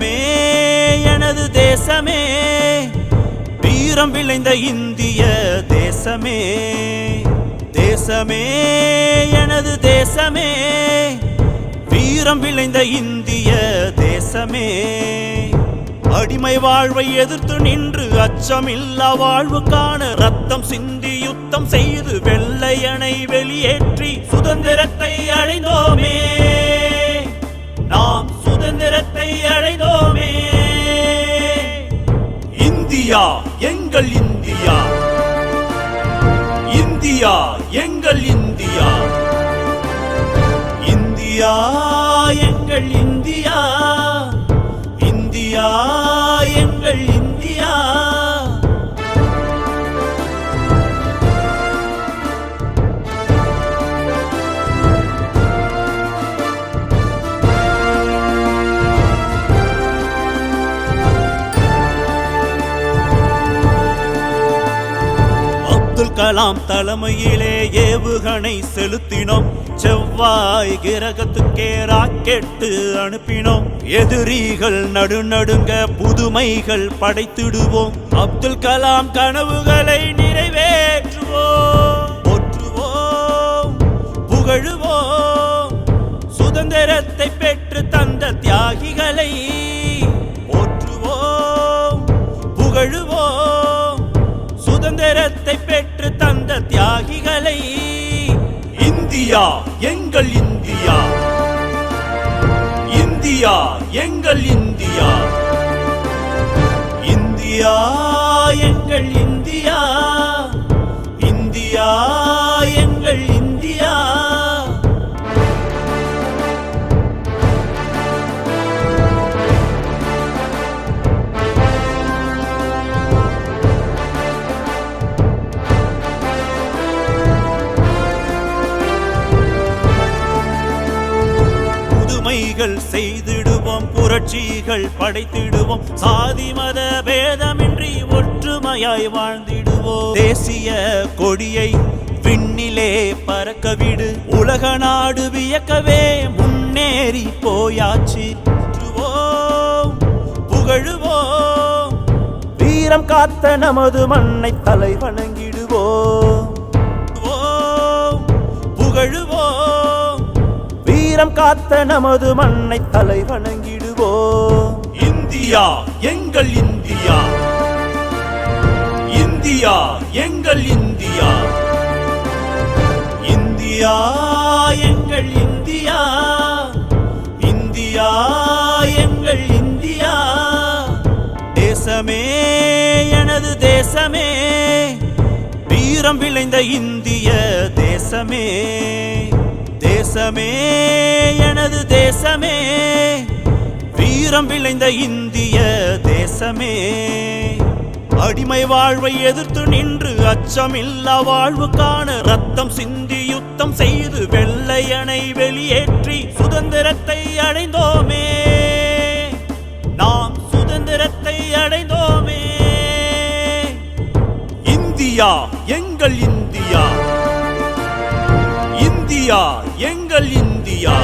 எனது தேசமே வீரம் விளைந்த இந்திய தேசமே. தேசமே எனது தேசமே வீரம் விளைந்த இந்திய தேசமே. அடிமை வாழ்வை எதிர்த்து நின்று அச்சமில்லா வாழ்வுக்கான ரத்தம் சிந்தி யுத்தம் செய்து வெள்ளையனை வெளியேற்றி சுதந்திரத்தை இந்தியா எங்கள் இந்தியா. இந்தியா எங்கள் இந்தியா. இந்தியா எங்கள் இந்தியா. கலாம் தலைமையிலே ஏவுகணை செலுத்தினோம். செவ்வாய் கிரகத்துக்கே ராக்கெட்டு அனுப்பினோம். எதிரிகள் நடுநடுங்க புதுமைகள் படைத்திடுவோம். அப்துல் கலாம் கனவுகளை நிறைவேற்றுவோம். போற்றுவோம் புகழுவோம். சுதந்திரத்தை பெற்று தந்த தியாகிகளை போற்றுவோம் புகழுவோம் இந்தியா எங்கள் இந்தியா. இந்தியா எங்கள் இந்தியா. இந்தியா எங்கள் இந்தியா. இந்தியா எங்கள் புதுமைகள் செய்திடுவோம் புரட்சிகள் படைத்திடுவோம். சாதி மத பேதமின்றி ஒற்றுமையாய் வாழ்ந்திடுவோம். தேசிய கொடியை விண்ணிலே பறக்கவிடு உலக நாடு வியக்கவே முன்னேறி போயாச்சு. புகழுவோம். வீரம் காத்த நமது மண்ணை தலை வணங்கிடுவோம். புகழுவோம். வீரம் காத்த நமது மண்ணை தலை வணங்கிடுவோம் இந்தியா எங்கள் இந்தியா. இந்தியா எங்கள் இந்தியா. இந்தியா எங்கள் இந்தியா. இந்தியா எங்கள் இந்தியா. தேசமே எனது தேசமே. வீரம் விளைந்த இந்திய தேசமே. தேசமே எனது தேசமே வீரம் விளைந்த இந்திய தேசமே. அடிமை வாழ்வை எதிர்த்து நின்று அச்சமில்லா வாழ்வு காண ரத்தம் சிந்தி யுத்தம் செய்து வெள்ளையனை வெளியேற்றி சுதந்திரத்தை அடைந்தோமே. நாம் சுதந்திரத்தை அடைந்தோமே. இந்தியா எங்கள் இந்தியா. இந்தியா எங்கள் இந்தியா.